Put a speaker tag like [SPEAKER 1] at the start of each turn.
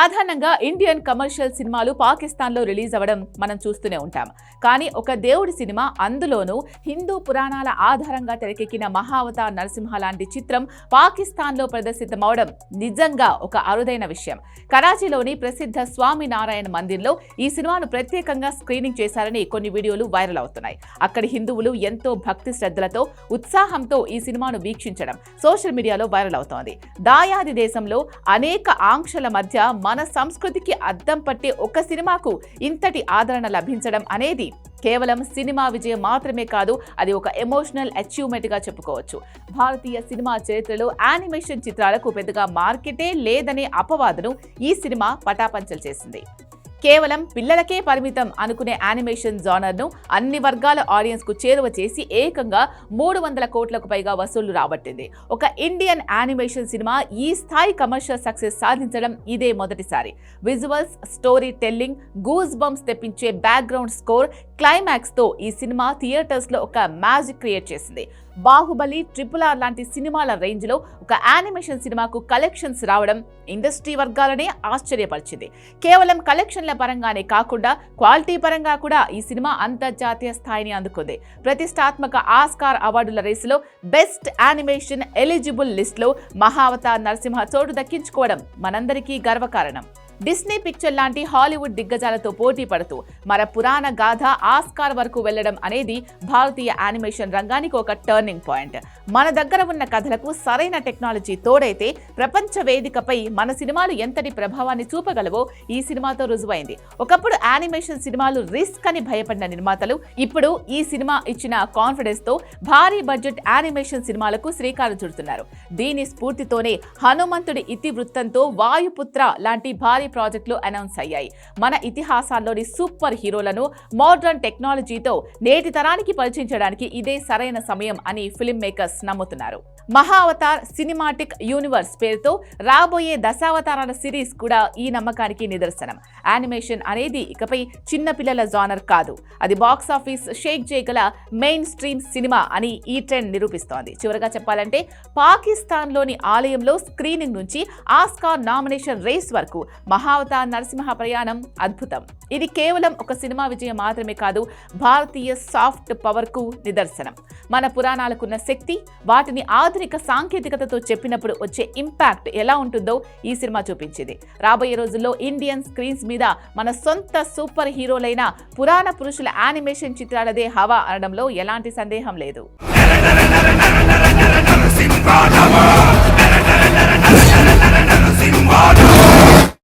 [SPEAKER 1] సాధారణంగా Indian commercial సినిమాలు పాకిస్తాన్లో రిలీజ్ అవ్వడం మనం చూస్తూనే ఉంటాం. కానీ ఒక దేవుడి సినిమా అందులోనూ హిందూ పురాణాల ఆధారంగా తెరకెక్కిన మహావతార్ నరసింహ లాంటి చిత్రం పాకిస్తాన్లో ప్రదర్శితమవడం నిజంగా ఒక అరుదైన విషయం. కరాచీలోని ప్రసిద్ధ స్వామినారాయణ మందిర్లో ఈ సినిమాను ప్రత్యేకంగా స్క్రీనింగ్ చేశారని కొన్ని వీడియోలు వైరల్ అవుతున్నాయి. అక్కడి హిందువులు ఎంతో భక్తి శ్రద్ధలతో ఉత్సాహంతో ఈ సినిమాను వీక్షించడం సోషల్ మీడియాలో వైరల్ అవుతోంది. దాయాది దేశంలో అనేక ఆంక్షల మధ్య మన సంస్కృతికి అద్దం పట్టే ఒక సినిమాకు ఇంతటి ఆదరణ లభించడం అనేది కేవలం సినిమా విజయం మాత్రమే కాదు అది ఒక ఎమోషనల్ అచీవ్మెంట్గా చెప్పుకోవచ్చు. భారతీయ సినిమా చరిత్రలో యానిమేషన్ చిత్రాలకు పెద్దగా మార్కెటే లేదనే అపవాదను ఈ సినిమా పటాపంచలు చేసింది. కేవలం పిల్లలకే పరిమితం అనుకునే యానిమేషన్ జానర్ను అన్ని వర్గాల ఆడియన్స్కు చేరువ చేసి ఏకంగా మూడు వందల కోట్లకు పైగా వసూళ్ళు రాబట్టింది. ఒక ఇండియన్ యానిమేషన్ సినిమా ఈ స్థాయి కమర్షియల్ సక్సెస్ సాధించడం ఇదే మొదటిసారి. Visuals story telling goose bumps తెప్పించే బ్యాక్గ్రౌండ్ స్కోర్ క్లైమాక్స్తో ఈ సినిమా థియేటర్స్లో ఒక మ్యాజిక్ క్రియేట్ చేసింది. బాహుబలి ట్రిపుల్ ఆర్ లాంటి సినిమాల రేంజ్లో ఒక యానిమేషన్ సినిమాకు కలెక్షన్స్ రావడం ఇండస్ట్రీ వర్గాలనే ఆశ్చర్యపరిచింది. కేవలం కలెక్షన్ల పరంగానే కాకుండా క్వాలిటీ పరంగా కూడా ఈ సినిమా అంతర్జాతీయ స్థాయిని అందుకుంది. ప్రతిష్టాత్మక ఆస్కార్ అవార్డుల రేసులో బెస్ట్ యానిమేషన్ ఎలిజిబుల్ లిస్ట్లో మహావతార్ నరసింహ చోటు దక్కించుకోవడం మనందరికీ గర్వకారణం. డిస్నీ పిక్చర్ లాంటి హాలీవుడ్ దిగ్గజాలతో పోటీ పడుతూ మన పురాణ గాథ ఆస్కార్ వరకు వెళ్ళడం అనేది భారతీయ యానిమేషన్ రంగానికి ఒక టర్నింగ్ పాయింట్. మన దగ్గర ఉన్న కథలకు సరైన టెక్నాలజీ తోడైతే ప్రపంచ వేదికపై మన సినిమాలు ఎంతటి ప్రభావాన్ని చూపగలవో ఈ సినిమాతో రుజువైంది. ఒకప్పుడు యానిమేషన్ సినిమాలు రిస్క్ అని భయపడిన నిర్మాతలు ఇప్పుడు ఈ సినిమా ఇచ్చిన కాన్ఫిడెన్స్తో భారీ బడ్జెట్ యానిమేషన్ సినిమాలకు శ్రీకారం చుడుతున్నారు. దీని స్ఫూర్తితోనే హనుమంతుడి ఇతివృత్తంతో వాయుపుత్ర లాంటి భారీ ప్రాజెక్టులు అనౌన్స్ అయ్యాయి. మన ఇతిహాసాల్లోని సూపర్ హీరోలను మోడ్రన్ టెక్నాలజీతో నేటి తరానికి పరిచయించడానికి ఇదే సరైన సమయం అని ఫిల్మ్ మేకర్స్ నమ్ముతున్నారు. మహావతార్ సినిమాటిక్ యూనివర్స్ పేరుతో రాబోయే దశావతారాల సిరీస్ కూడా ఈ నమ్మకానికి నిదర్శనం. యానిమేషన్ అనేది ఇకపై చిన్న పిల్లల జానర్ కాదు. అది బాక్స్ ఆఫీస్ షేక్ చేయగల మెయిన్ స్ట్రీమ్ సినిమా అని ఈ ట్రెండ్ నిరూపిస్తోంది. చివరగా చెప్పాలంటే పాకిస్తాన్లోని ఆలయంలో స్క్రీనింగ్ నుంచి ఆస్కార్ నామినేషన్ రేస్ వరకు మహావతార్ నరసింహ ప్రయాణం అద్భుతం. ఇది కేవలం ఒక సినిమా విజయం మాత్రమే కాదు భారతీయ సాఫ్ట్ పవర్కు నిదర్శనం. మన పురాణాలకున్న శక్తి వాటిని ఆధునిక సాంకేతికతతో చెప్పినప్పుడు వచ్చే ఇంపాక్ట్ ఎలా ఉంటుందో ఈ సినిమా చూపించింది. రాబోయే రోజుల్లో ఇండియన్ స్క్రీన్స్ మీద మన సొంత సూపర్ హీరోలైన పురాణ పురుషుల యానిమేషన్ చిత్రాలదే హవా అనడంలో ఎలాంటి సందేహం లేదు.